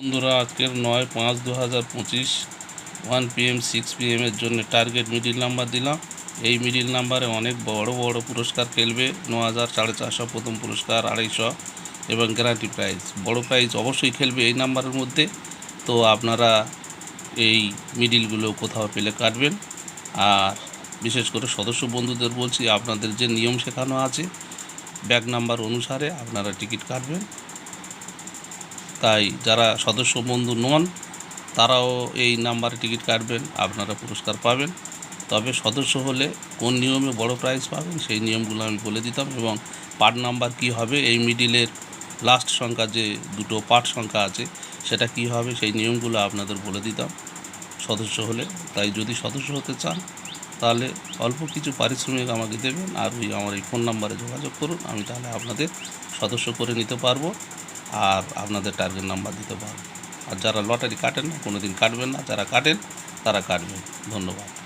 বন্ধুরা, আজকের নয় পাঁচ দু হাজার পঁচিশ ওয়ান পিএম, সিক্স পিএমের জন্য টার্গেট মিডিল নাম্বার দিলাম। এই মিডিল নাম্বারে অনেক বড় বড় পুরস্কার খেলবে। ন হাজার সাড়ে চারশো প্রথম পুরস্কার, আড়াইশো এবং গ্যারান্টি প্রাইজ বড় প্রাইজ অবশ্যই খেলবে এই নাম্বারের মধ্যে। তো আপনারা এই মিডিলগুলো কোথাও পেলে কাটবেন। আর বিশেষ করে সদস্য বন্ধুদের বলছি, আপনাদের যে নিয়ম শেখানো আছে, ব্যাগ নাম্বার অনুসারে আপনারা টিকিট কাটবেন। তাই যারা সদস্য বন্ধু নন, তারাও এই নাম্বারে টিকিট কাটবেন, আপনারা পুরস্কার পাবেন। তবে সদস্য হলে কোন নিয়মে বড় প্রাইজ পাবেন সেই নিয়মগুলো আমি বলে দিতাম এবং পার্ট নাম্বার কি হবে, এই মিডিলের লাস্ট সংখ্যা যে দুটো পার্ট সংখ্যা আছে, সেটা কি হবে সেই নিয়মগুলো আপনাদের বলে দিতাম সদস্য হলে। তাই যদি সদস্য হতে চান, তাহলে অল্প কিছু পারিশ্রমিক আমাকে দেবেন আর ওই আমার এই ফোন নাম্বারে যোগাযোগ করুন, আমি তাহলে আপনাদের সদস্য করে নিতে পারব। আর আপনাদের টার্গেট নাম্বার দিতে পারব আর যারা লটারি কাটেন না কোনো দিন কাটবেন না, যারা কাটেন, তারা কাটবেন। ধন্যবাদ।